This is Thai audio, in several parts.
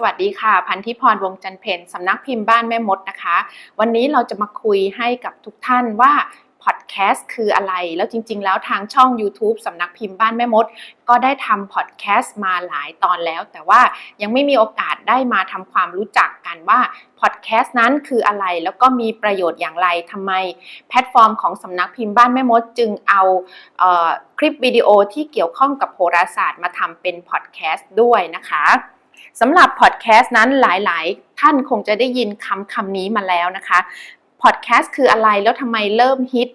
สวัสดีค่ะ พันธิพรวงจันเพนสำนักพิมพ์บ้านแม่มดนะคะ วันนี้เราจะมาคุยให้กับทุกท่านว่าพอดแคสต์คืออะไร แล้วจริง ๆ แล้วทางช่อง YouTube สำนักพิมพ์บ้านแม่มด ก็ได้ทำพอดแคสต์มาหลายตอนแล้ว แต่ว่ายังไม่มีโอกาสได้มาทำความรู้จักกันว่าพอดแคสต์นั้นคืออะไร แล้วก็มีประโยชน์อย่างไรทำไม แพลตฟอร์มของสำนักพิมพ์บ้านแม่มด จึงเอาเออคลิปวิดีโอที่เกี่ยวข้องกับโหราศาสตร์มาทำเป็นพอดแคสต์ด้วยนะคะ สำหรับพอดแคสต์นั้นหลาย ๆ ท่านคงจะได้ยินคำคำนี้มาแล้วนะคะพอดแคสต์คืออะไรแล้วทำไมเริ่มฮิต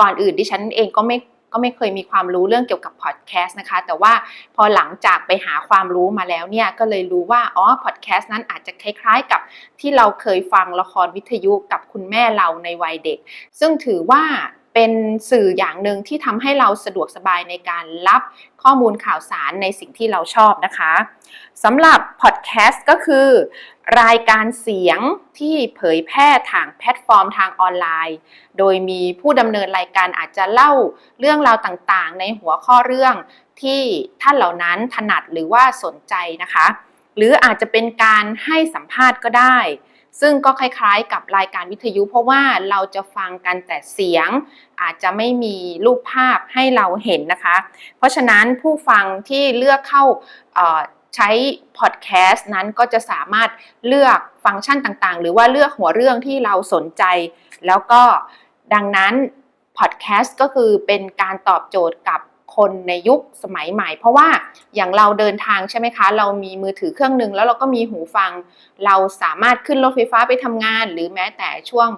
ก่อนอื่นดิฉันเองก็ไม่ก็ไม่เคยมีความรู้เรื่องเกี่ยวกับพอดแคสต์นะคะ แต่ว่าพอหลังจากไปหาความรู้มาแล้วเนี่ย ก็เลยรู้ว่า อ๋อ พอดแคสต์นั้นอาจจะคล้ายๆกับที่เราเคยฟังละครวิทยุกับคุณแม่เราในวัยเด็ก ซึ่งถือว่า เป็นสื่ออย่างหนึ่งที่ทำให้เราสะดวกสบายในการรับข้อมูลข่าวสารในสิ่งที่เราชอบนะคะสำหรับพอดแคสต์ก็คือ รายการเสียงที่เผยแพร่ทางแพลตฟอร์มทางออนไลน์ โดยมีผู้ดำเนินรายการอาจจะเล่าเรื่องราวต่างๆ ในหัวข้อเรื่องที่ท่านเหล่านั้นถนัดหรือว่าสนใจนะคะ หรืออาจจะเป็นการให้สัมภาษณ์ก็ได้ ซึ่งก็คล้ายๆ กับรายการวิทยุ เพราะว่าเราจะฟังกันแต่เสียง อาจจะไม่มีรูปภาพให้เราเห็นนะคะ เพราะฉะนั้นผู้ฟังที่เลือกเข้าใช้พอดแคสต์นั้นก็จะสามารถเลือกฟังก์ชันต่างๆ หรือว่าเลือกหัวเรื่องที่เราสนใจ แล้วก็ดังนั้นพอดแคสต์ก็คือเป็นการตอบโจทย์กับ คนในยุคสมัยใหม่ เพราะว่าอย่างเราเดินทางใช่ไหมคะ เรามีมือถือเครื่องหนึ่งแล้วเราก็มีหูฟัง เราสามารถขึ้นรถไฟฟ้าไปทำงาน หรือแม้แต่ช่วง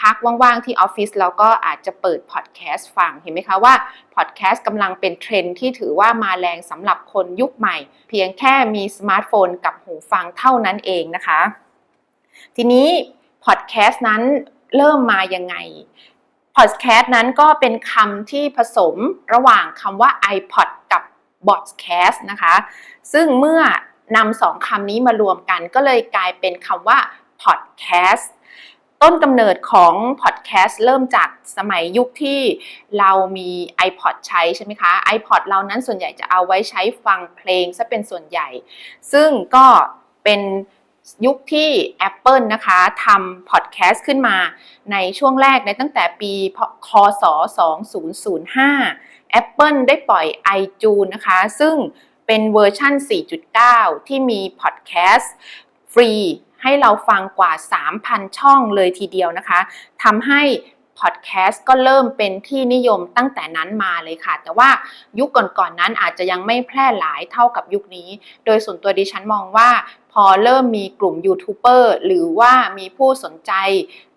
พักว่างๆที่ออฟฟิศเราก็อาจจะเปิดพอดแคสต์ฟังเห็นไหมคะว่าพอดแคสต์กำลังเป็นเทรนที่ถือว่ามาแรงสำหรับคนยุคใหม่ เพียงแค่มีสมาร์ทโฟนกับหูฟังเท่านั้นเองนะคะ ทีนี้พอดแคสต์นั้นเริ่มมายังไง พอดแคสต์นั้นก็เป็นคำที่ผสมระหว่างคำว่า iPod กับ Podcast นะคะ ซึ่งเมื่อนำสองคำนี้มารวมกันก็เลยกลายเป็นคำว่า Podcast ต้นกำเนิดของพอดแคสต์เริ่มจากสมัยยุคที่เรามี iPod ใช้ใช่ไหมคะ iPod เรานั้นส่วนใหญ่จะเอาไว้ใช้ฟังเพลงซะเป็นส่วนใหญ่ ซึ่งก็เป็น ยุคที่ Apple นะคะทำพอดแคสต์ขึ้นมาในช่วงแรกในตั้งแต่ปีคศ 2005 Apple ได้ปล่อย iTunes นะคะ ซึ่งเป็นเวอร์ชัน4.9 ที่มีพอดแคสต์ฟรีให้เราฟังกว่า 3,000 ช่องเลยทีเดียวนะคะทำให้พอดแคสต์ก็เริ่มเป็นที่นิยมตั้งแต่นั้นมาเลยค่ะ แต่ว่ายุคก่อนๆนนั้นอาจจะยังไม่แพร่หลายเท่ากับยุคนี้ โดยส่วนตัวดิฉันมองว่า พอเริ่มมีกลุ่มยูทูบเบอร์หรือว่ามีผู้สนใจ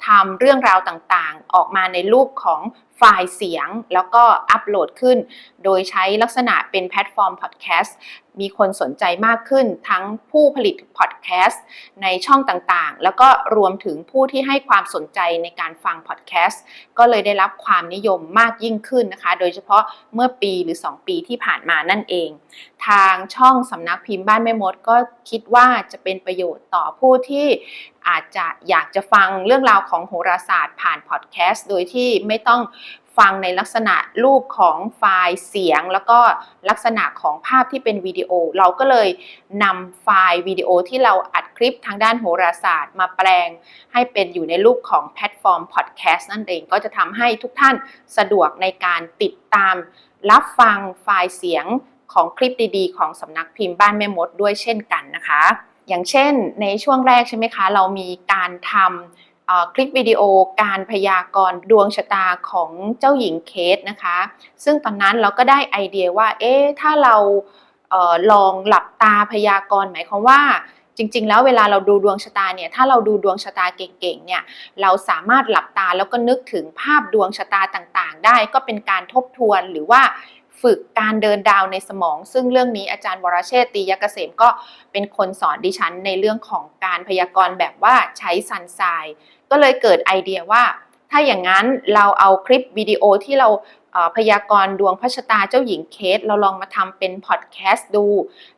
ทำเรื่องราวต่างๆ ออกมาในรูปของ ไฟล์เสียง แล้วก็อัปโหลดขึ้น โดยใช้ลักษณะเป็นแพลตฟอร์มพอดแคสต์มีคนสนใจมากขึ้นทั้งผู้ผลิตพอดแคสต์ในช่องต่างๆ แล้วก็รวมถึงผู้ที่ให้ความสนใจในการฟังพอดแคสต์ก็เลยได้รับความนิยมมากยิ่งขึ้นนะคะ โดยเฉพาะเมื่อปีหรือ 2 ปีที่ผ่านมานั่นเอง ทางช่องสำนักพิมพ์บ้านแม่มดก็คิดว่าจะเป็นประโยชน์ต่อผู้ที่ อาจจะอยากจะฟังเรื่องราวของโหราศาสตร์ผ่านพอดแคสต์โดยที่ไม่ต้องฟังในลักษณะรูปของไฟล์เสียง แล้วก็ลักษณะของภาพที่เป็นวิดีโอ เราก็เลยนำไฟล์วิดีโอที่เราอัดคลิปทางด้านโหราศาสตร์ มาแปลงให้เป็นอยู่ในรูปของแพลตฟอร์มพอดแคสต์นั่นเองก็จะทำให้ทุกท่านสะดวกในการติดตาม รับฟังไฟล์เสียงของคลิปดีๆ ของสำนักพิมพ์บ้านแม่มดด้วยเช่นกันนะคะ อย่างเช่นในช่วงแรกใช่ไหมคะ เรามีการทำคลิปวิดีโอการพยากรณ์ดวงชะตาของเจ้าหญิงเคสนะคะ ซึ่งตอนนั้นเราก็ได้ไอเดียว่า เอ๊ะถ้าเราเออลองหลับตาพยากรณ์หมายความว่าจริง ๆ แล้วเวลาเราดูดวงชะตาเนี่ยถ้าเราดูดวงชะตาเก่งๆเนี่ยเราสามารถหลับตาแล้วก็นึกถึงภาพดวงชะตาต่างๆ ได้ก็เป็นการทบทวนหรือว่า ฝึกการเดินดาวในสมอง ซึ่งเรื่องนี้อาจารย์วรเชษตียกเกษมก็เป็นคนสอนดิฉันในเรื่องของการพยากรณ์แบบว่าใช้ซันไซน์ก็เลยเกิดไอเดียว่า ถ้าอย่างนั้นเราเอาคลิปวิดีโอที่เราพยากรณ์ดวงพระชะตาเจ้าหญิงเคส เราลองมาทำเป็นพอดแคสต์ดู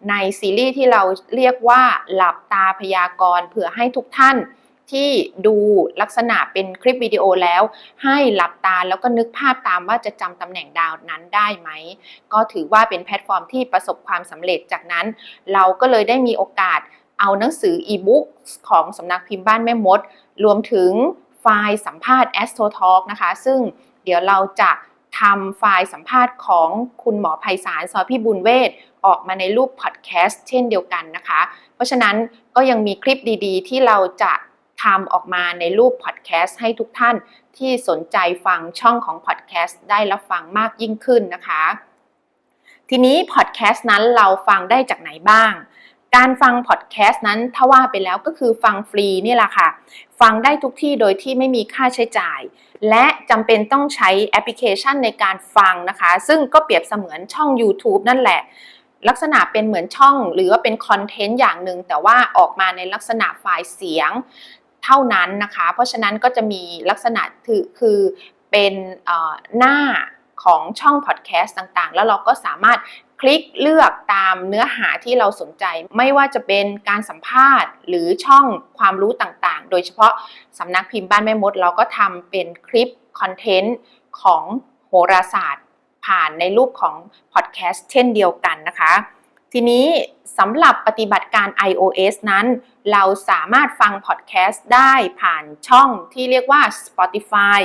ในซีรีส์ที่เราเรียกว่าหลับตาพยากรณ์เผื่อให้ทุกท่าน ที่ดูลักษณะเป็นคลิปวิดีโอแล้ว ให้หลับตาแล้วก็นึกภาพตามว่าจะจำตำแหน่งดาวนั้นได้ไหม ก็ถือว่าเป็นแพลตฟอร์มที่ประสบความสำเร็จจากนั้น เราก็เลยได้มีโอกาสเอาหนังสืออีบุ๊กของสำนักพิมพ์บ้านแม่มด รวมถึงไฟล์สัมภาษณ์ Astro Talk นะคะ ซึ่งเดี๋ยวเราจะทำไฟล์สัมภาษณ์ของคุณหมอไพศาลซอพี่บุญเวศออกมาในรูปพอดแคสต์เช่นเดียวกันนะคะ เพราะฉะนั้นก็ยังมีคลิปดีๆ ที่เราจะ ทำออกมาในรูปพอดแคสต์ให้ทุกท่านที่สนใจฟังช่องของพอดแคสต์ได้รับฟังมากยิ่งขึ้นนะคะ ทีนี้พอดแคสต์นั้นเราฟังได้จากไหนบ้าง การฟังพอดแคสต์นั้นถ้าว่าไปแล้วก็คือฟังฟรีนี่แหละค่ะ ฟังได้ทุกที่โดยที่ไม่มีค่าใช้จ่าย และจำเป็นต้องใช้แอปพลิเคชันในการฟังนะคะ ซึ่งก็เปรียบเสมือนช่อง YouTube นั่นแหละลักษณะเป็นเหมือนช่องหรือว่าเป็นคอนเทนต์อย่างหนึ่งแต่ว่าออกมาในลักษณะไฟล์เสียง เท่านั้นนะคะ เพราะฉะนั้นก็จะมีลักษณะคือคือเป็นหน้าของช่องพอดแคสต์ต่างๆ แล้วเราก็สามารถคลิกเลือกตามเนื้อหาที่เราสนใจ ไม่ว่าจะเป็นการสัมภาษณ์ หรือช่องความรู้ต่างๆ โดยเฉพาะสำนักพิมพ์บ้านแม่มด เราก็ทำเป็นคลิปคอนเทนต์ของโหราศาสตร์ ผ่านในรูปของพอดแคสต์เช่นเดียวกันนะคะ ทีนี้สำหรับปฏิบัติการ iOS นั้น เราสามารถฟังพอดแคสต์ได้ผ่านช่องที่เรียกว่า Spotify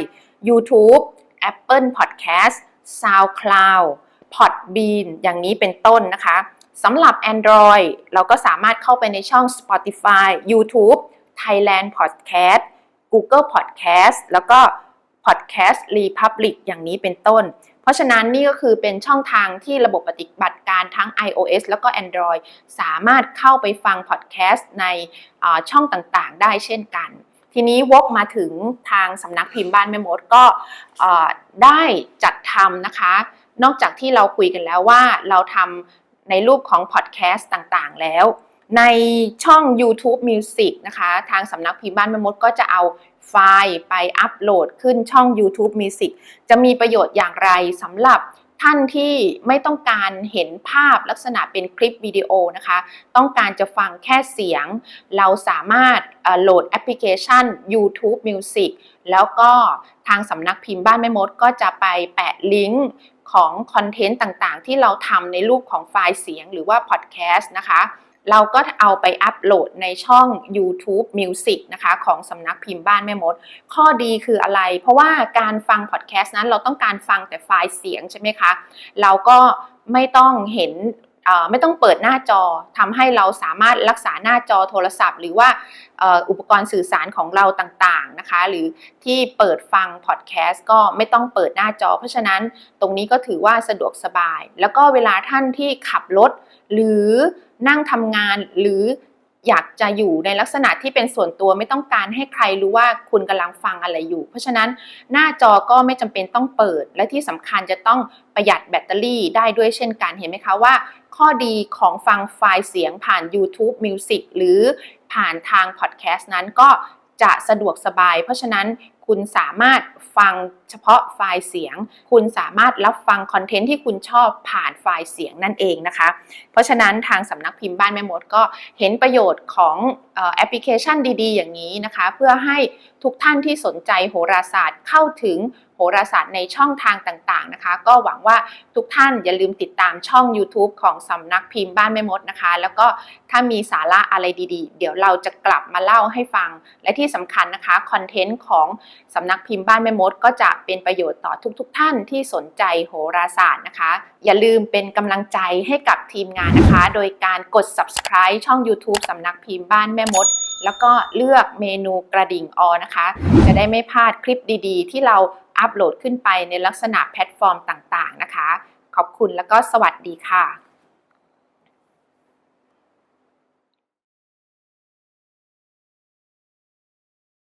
YouTube Apple Podcast SoundCloud Podbean อย่างนี้เป็นต้นนะคะสำหรับ Android เราก็สามารถเข้าไปในช่อง Spotify YouTube Thailand Podcast Google Podcast แล้วก็ Podcast Republic อย่างนี้เป็นต้น เพราะฉะนั้นนี่ก็คือเป็นช่องทางที่ระบบปฏิบัติการทั้ง iOS แล้วก็ Android สามารถเข้าไปฟังพอดแคสต์ในช่องต่างๆ ได้เช่นกัน ทีนี้วกมาถึงทางสำนักพิมพ์บ้านแม่มดก็ได้จัดทำนะคะ นอกจากที่เราคุยกันแล้วว่าเราทำในรูปของพอดแคสต์ต่างๆ แล้วในช่อง YouTube Music นะคะ ทางสำนักพิมพ์บ้านแม่มดก็จะเอา ไฟล์ไปอัปโหลดขึ้นช่อง YouTube Music จะมีประโยชน์อย่างไรสำหรับท่านที่ไม่ต้องการเห็นภาพลักษณะเป็นคลิปวิดีโอนะคะ ต้องการจะฟังแค่เสียง เราสามารถโหลดแอปพลิเคชัน YouTube Music แล้วก็ทางสำนักพิมพ์บ้านแม่มดก็จะไปแปะลิงก์ของคอนเทนต์ต่างๆ ที่เราทำในรูปของไฟล์เสียงหรือว่าพอดแคสต์นะคะ เราก็เอาไปอัปโหลดในช่อง YouTube Music นะคะของสำนักพิมพ์บ้านแม่มด ข้อดีคืออะไร เพราะว่าการฟังพอดแคสต์นั้นเราต้องการฟังแต่ไฟล์เสียงใช่ไหมคะ เราก็ไม่ต้องเห็น ไม่ต้องเปิดหน้าจอทำให้เราสามารถรักษาหน้าจอโทรศัพท์ หรือว่าอุปกรณ์สื่อสารของเราต่างๆนะคะ หรือที่เปิดฟังพอดแคสต์ก็ไม่ต้องเปิดหน้าจอ เพราะฉะนั้นตรงนี้ก็ถือว่าสะดวกสบาย แล้วก็เวลาท่านที่ขับรถ หรือนั่งทำงานหรือ อยากจะอยู่ในลักษณะที่เป็นส่วนตัวไม่ต้องการให้ใครรู้ว่าคุณกำลังฟังอะไรอยู่ เพราะฉะนั้นหน้าจอก็ไม่จำเป็นต้องเปิด และที่สำคัญจะต้องประหยัดแบตเตอรี่ได้ด้วยเช่นกันเห็นไหมคะว่า ข้อดีของฟังไฟล์เสียงผ่าน YouTube Music หรือผ่านทางพอดแคสต์นั้นก็จะสะดวกสบาย เพราะฉะนั้น คุณสามารถฟังเฉพาะไฟล์เสียง คุณสามารถรับฟังคอนเทนต์ที่คุณชอบผ่านไฟล์เสียงนั่นเองนะคะ เพราะฉะนั้นทางสำนักพิมพ์บ้านแม่มดก็เห็นประโยชน์ของออแอปพลิเคชันดี ๆ อย่างนี้นะคะ เพื่อให้ทุกท่านที่สนใจโหราศาสตร์เข้าถึงโหราศาสตร์ในช่องทางต่างๆนะคะ ก็หวังว่าทุกท่านอย่าลืมติดตามช่อง YouTube ของสำนักพิมพ์บ้านแม่มดนะคะ แล้วก็ถ้ามีสาระอะไรดีๆ เดี๋ยวเราจะกลับมาเล่าให้ฟัง และที่สำคัญนะคะคอนเทนต์ของสำนักพิมพ์บ้านแม่มด ก็จะเป็นประโยชน์ต่อทุกๆท่านที่สนใจโหราศาสตร์นะคะ อย่าลืมเป็นกำลังใจให้กับทีมงานนะคะ โดยการกด subscribe ช่อง YouTube สำนักพิมพ์บ้านแม่มด แล้วก็เลือกเมนูกระดิ่งออนะคะ จะได้ไม่พลาดคลิปดี ๆ ที่เรา อัปโหลดขึ้นไปในลักษณะแพลตฟอร์มต่างๆนะคะ ขอบคุณแล้วก็สวัสดีค่ะ